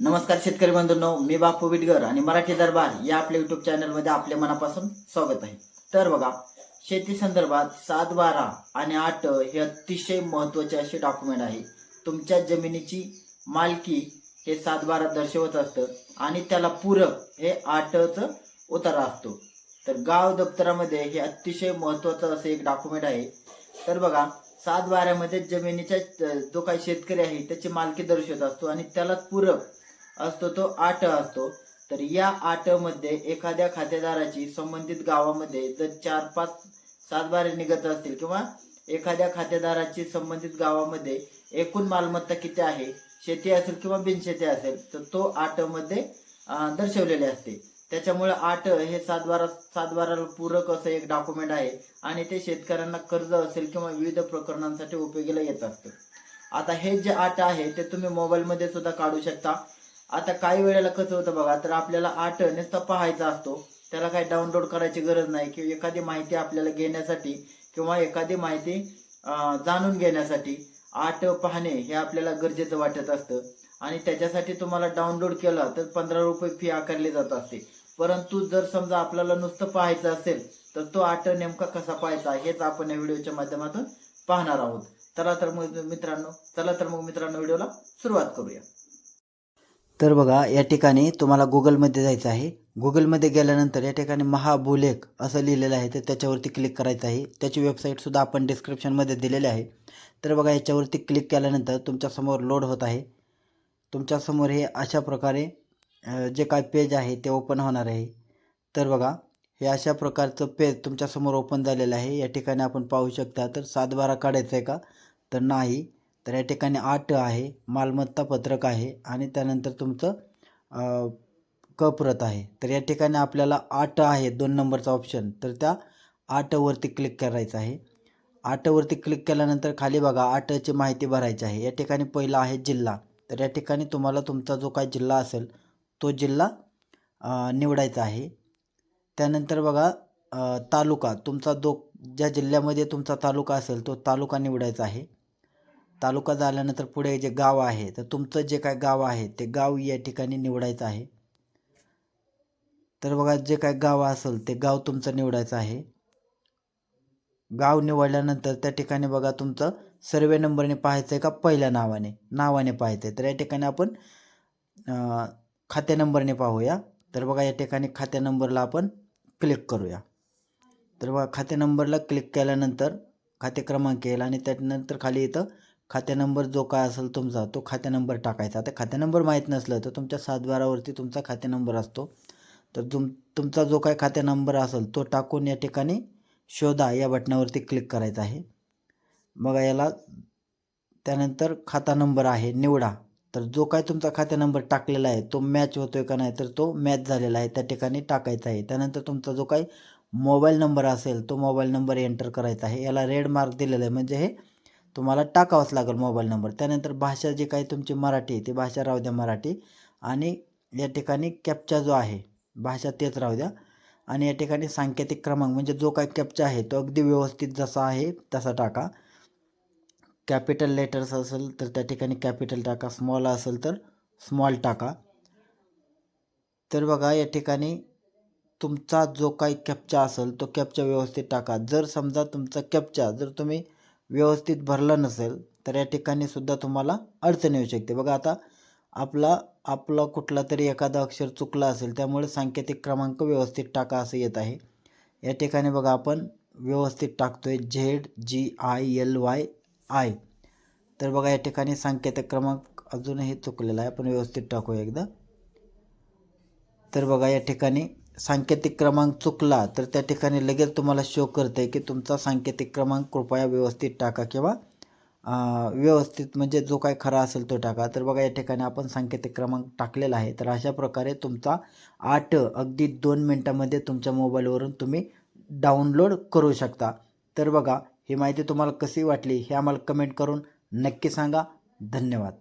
नमस्कार शेतकरी बंधूंनो मी बापू विटगर आणि मराठी दरबार या आपल्या युट्यूब चॅनलमध्ये आपल्या मनापासून स्वागत आहे. तर बघा शेती संदर्भात सात बारा आणि आठ हे अतिशय महत्त्वाचे असे डॉक्युमेंट आहे. तुमच्या जमिनीची मालकी हे सात बारा दर्शवत असतं आणि त्याला पूरक हे आठचं उतारा असतो. तर गाव दप्तरामध्ये हे अतिशय महत्वाचं असं एक डॉक्युमेंट आहे. तर बघा सात बाऱ्यामध्ये जमिनीच्या जो काही शेतकरी आहे त्याची मालकी दर्शवत असतो आणि त्याला पूरक असतो तो आट असतो. तर या आटमध्ये एखाद्या खातेदाराची संबंधित गावामध्ये जर चार पाच सात बारे निघत असतील किंवा एखाद्या खातेदाराची संबंधित गावामध्ये एकूण मालमत्ता किती आहे शेती असेल किंवा बिनशेती असेल तर तो आटमध्ये दर्शवलेले असते. त्याच्यामुळे आट हे सातबारा सातबाराला पूरक असं एक डॉक्युमेंट आहे आणि ते शेतकऱ्यांना कर्ज असेल किंवा विविध प्रकरणांसाठी उपयोगीला येत असतं. आता हे जे आट आहे ते तुम्ही मोबाईलमध्ये सुद्धा काढू शकता. आता काही वेळेला कसं होतं बघा तर आपल्याला आठ नुसतं पाहायचा असतो. त्याला काही डाउनलोड करायची गरज नाही किंवा एखादी माहिती आपल्याला घेण्यासाठी किंवा एखादी माहिती जाणून घेण्यासाठी आठ पाहणे हे आपल्याला गरजेचं वाटत असतं. आणि त्याच्यासाठी तुम्हाला डाउनलोड केला तर पंधरा रुपये फी आकारली जात असते. परंतु जर समजा आपल्याला नुसतं पाहायचं असेल तर तो आठ नेमका कसा पाहायचा हेच आपण या व्हिडिओच्या माध्यमातून पाहणार आहोत. चला तर मग मित्रांनो चला तर मग मित्रांनो व्हिडिओला सुरुवात करूया. तर बघा या ठिकाणी तुम्हाला गुगलमध्ये जायचं आहे. गुगलमध्ये गेल्यानंतर या ठिकाणी महाभूलेख असं लिहिलेलं आहे तर त्याच्यावरती क्लिक करायचं आहे. त्याची वेबसाईटसुद्धा आपण डिस्क्रिप्शनमध्ये दिलेली आहे. तर बघा याच्यावरती क्लिक केल्यानंतर तुमच्यासमोर लोड होत आहे. तुमच्यासमोर हे अशा प्रकारे जे काय पेज आहे ते ओपन होणार आहे. तर बघा हे अशा प्रकारचं पेज तुमच्यासमोर ओपन झालेलं आहे. या ठिकाणी आपण पाहू शकता तर सात बारा काढायचं आहे का? तर नाही. तर या ठिकाणी आठ आहे मालमत्ता पत्रक आहे आणि त्यानंतर तुमचं कप्रत आहे. तर या ठिकाणी आपल्याला आठ आहे दोन नंबरचा ऑप्शन तर त्या आठवरती क्लिक करायचं आहे. आठवरती क्लिक केल्यानंतर खाली बघा आठची माहिती भरायची आहे. या ठिकाणी पहिला आहे जिल्हा. तर या ठिकाणी तुम्हाला तुमचा जो काय जिल्हा असेल तो जिल्हा निवडायचा आहे. त्यानंतर बघा तालुका. तुमचा जो ज्या जिल्ह्यामध्ये तुमचा तालुका असेल तो तालुका निवडायचा आहे. तालुका झाल्यानंतर पुढे जे गाव आहे तर तुमचं जे काय गाव आहे ते गाव या ठिकाणी निवडायचं आहे. तर बघा जे काय गाव असेल ते गाव तुमचं निवडायचं आहे. गाव निवडल्यानंतर त्या ठिकाणी बघा तुमचं सर्वे नंबरने पाहायचं आहे का? पहिल्या नावाने नावाने पाहायचं आहे तर या ठिकाणी आपण खाते नंबरने पाहूया. तर बघा या ठिकाणी खात्या नंबरला आपण क्लिक करूया. तर बघा खाते नंबरला क्लिक केल्यानंतर खाते क्रमांक येईल आणि त्यानंतर खाली इथं खाते नंबर जो काय असेल तुमचा तो खात्या नंबर टाकायचा. आता खात्या नंबर माहीत नसलं तर तुमच्या सातबारावरती तुमचा खाते नंबर असतो. तर तुम तुमचा जो काय खाते नंबर असेल तो टाकून या ठिकाणी शोधा या बटनावरती क्लिक करायचं आहे. बघा याला त्यानंतर खाता नंबर आहे निवडा. तर जो काय तुमचा खाते नंबर टाकलेला आहे तो मॅच होतो आहे का नाही तर तो मॅच झालेला आहे त्या ठिकाणी टाकायचा आहे. त्यानंतर तुमचा जो काही मोबाईल नंबर असेल तो मोबाईल नंबर एंटर करायचा आहे. याला रेड मार्क दिलेला आहे. म्हणजे हे तुम्हाला टाकावंच लागेल मोबाईल नंबर. त्यानंतर भाषा जी काही तुमची मराठी आहे ती भाषा राहू द्या मराठी. आणि या ठिकाणी कॅप्चा जो आहे भाषा तेच राहू द्या. आणि या ठिकाणी सांकेतिक क्रमांक म्हणजे जो काय कॅप्चा आहे तो अगदी व्यवस्थित जसा आहे तसा टाका. कॅपिटल लेटर्स असेल तर त्या ठिकाणी कॅपिटल टाका. स्मॉल असेल तर स्मॉल टाका. तर बघा या ठिकाणी तुमचा जो काही कॅप्चा असेल तो कॅप्चा व्यवस्थित टाका. जर समजा तुमचा कॅप्चा जर तुम्ही व्यवस्थित भरला नसेल तर या ठिकाणी सुद्धा तुम्हाला अडचण येऊ शकते. बघा आता आपला आपला कुठला तरी एखादा अक्षर चुकला असेल त्यामुळे सांकेतिक क्रमांक व्यवस्थित टाका असं येत आहे. या ठिकाणी बघा आपण व्यवस्थित टाकतोय Z G I L Y I. तर बघा या ठिकाणी सांकेतिक क्रमांक अजूनही चुकलेला आहे. आपण व्यवस्थित टाकूया एकदा. तर बघा या ठिकाणी सांकेतिक क्रमांक चुकला तर त्या ठिकाणी लगेच तुम्हाला शो करते की तुमचा सांकेतिक क्रमांक कृपया व्यवस्थित टाका किंवा व्यवस्थित म्हणजे जो काय खरा असेल तो टाका. तर बघा या ठिकाणी आपण सांकेतिक क्रमांक टाकलेला आहे. तर अशा प्रकारे तुमचा आठ अगदी दोन मिनटामध्ये तुमच्या मोबाईलवरून तुम्ही डाउनलोड करू शकता. तर बघा ही माहिती तुम्हाला कशी वाटली हे आम्हाला कमेंट करून नक्की सांगा. धन्यवाद.